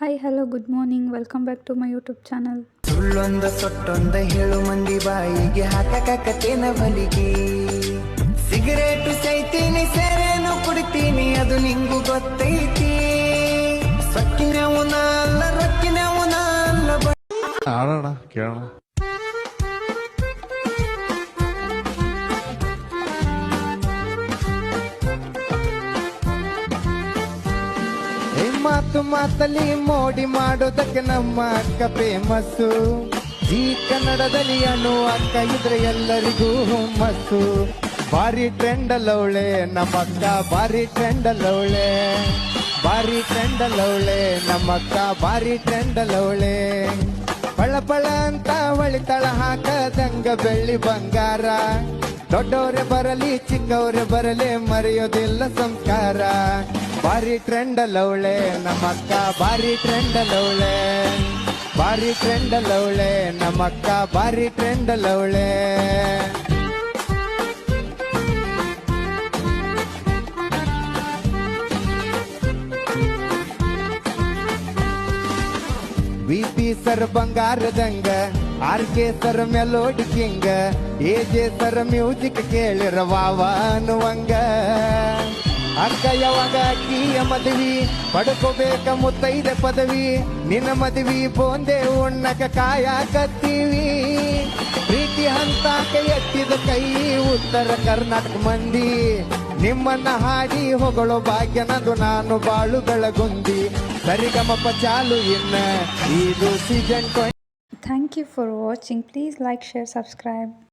Hi hello good morning welcome back to my YouTube channel ಸುಳ್ಳೊಂದ ಸೊಟ್ಟೊಂದ ಹೇಳು ಮಂದಿ ಬಾಯಿಗೆ ಹಾಕಕತ್ತೇನ ಬಲಿಗೆ ಸಿಗರೇಟು ಸೈತೀನಿ ಸೇರೇನು ಕುಡಿತೀನಿ ಅದು ನಿಂಗು ಗೊತ್ತೈತಿ. ಸಕ್ಕಿನ ಉನಾಲ್ಲ ರಕ್ಕಿನ ಅಲ್ಲ. ಬ- ಆಡೋಣ ಕೇಳೋಣ. ಮಾತು ಮಾತಲ್ಲಿ ಮೋಡಿ ಮಾಡೋದಕ್ಕೆ ನಮ್ಮ ಅಕ್ಕ ಫೇಮಸ್ಸು ಈ ಕನ್ನಡದಲ್ಲಿ ಅಣು ಅಕ್ಕ ಇದ್ರೆ ಎಲ್ಲರಿಗೂ ಹುಮ್ಮಸ್ಸು. ಭಾರಿ ಟ್ರೆಂಡ್ ಅಲ್ಲವಳೆ ನಮ್ಮ ಅಕ್ಕ ಭಾರಿ ಟ್ರೆಂಡ್ ಅಲ್ಲವಳೆ ಭಾರಿ ಟ್ರೆಂಡ್ ಅಲ್ಲವಳೆ ನಮ್ಮಕ್ಕ ಭಾರಿ ಟ್ರೆಂಡ್ ಅಲ್ಲವಳೆ ಪಳ ಪಳ ಅಂತ ಒಳಿತಳ ಹಾಕದಂಗ ಬೆಳ್ಳಿ ಬಂಗಾರ. ದೊಡ್ಡವರೇ ಬರಲಿ, ಚಿಕ್ಕವರೇ ಬರಲಿ, ಮರೆಯೋದಿಲ್ಲ ಸಂಸ್ಕಾರ. ಭಾರಿ ಟ್ರೆಂಡ್ ಅಲ್ಲವಳೆ ನಮ್ಮ ಅಕ್ಕ ಭಾರಿ ಟ್ರೆಂಡ್ ಅಲ್ಲವಳೆ ಭಾರಿ ಟ್ರೆಂಡ್ ಅಲ್ಲವಳೆ ನಮ್ಮ ಅಕ್ಕ ಭಾರಿ ಟ್ರೆಂಡ್ ಅಲ್ಲವಳೆ ಬಿ ಪಿ ಸರ್ ಬಂಗಾರದಂಗ R K sir melody king A J sir music ಕೇಳಿರ ವಾವ ಅನ್ನುವಂಗ ಅಕ್ಕ ಯಾವಾಗ ಅಕ್ಕಿಯ ಮದುವಿ? ಪಡ್ಕೋಬೇಕ ಮುತ್ತೈದೆ ಪದವಿ. ನಿನ್ನ ಮದುವಿ ಬೋಂದೆ ಉಣ್ಣಕ ಕಾಯ ಕತ್ತೀವಿ. ಪ್ರೀತಿ ಹಂತ ಎತ್ತಿದ ಕೈ ಉತ್ತರ ಕರ್ನಾಟಕ ಮಂದಿ. ನಿಮ್ಮನ್ನ ಹಾಡಿ ಹೊಗಳೋ ಭಾಗ್ಯನದು ನಾನು ಬಾಳುಗಳ ಗುಂದಿ. ಸರಿಗಮಪ ಚಾಲು ಇನ್ನ, ಇದು season thank you for watching please like share subscribe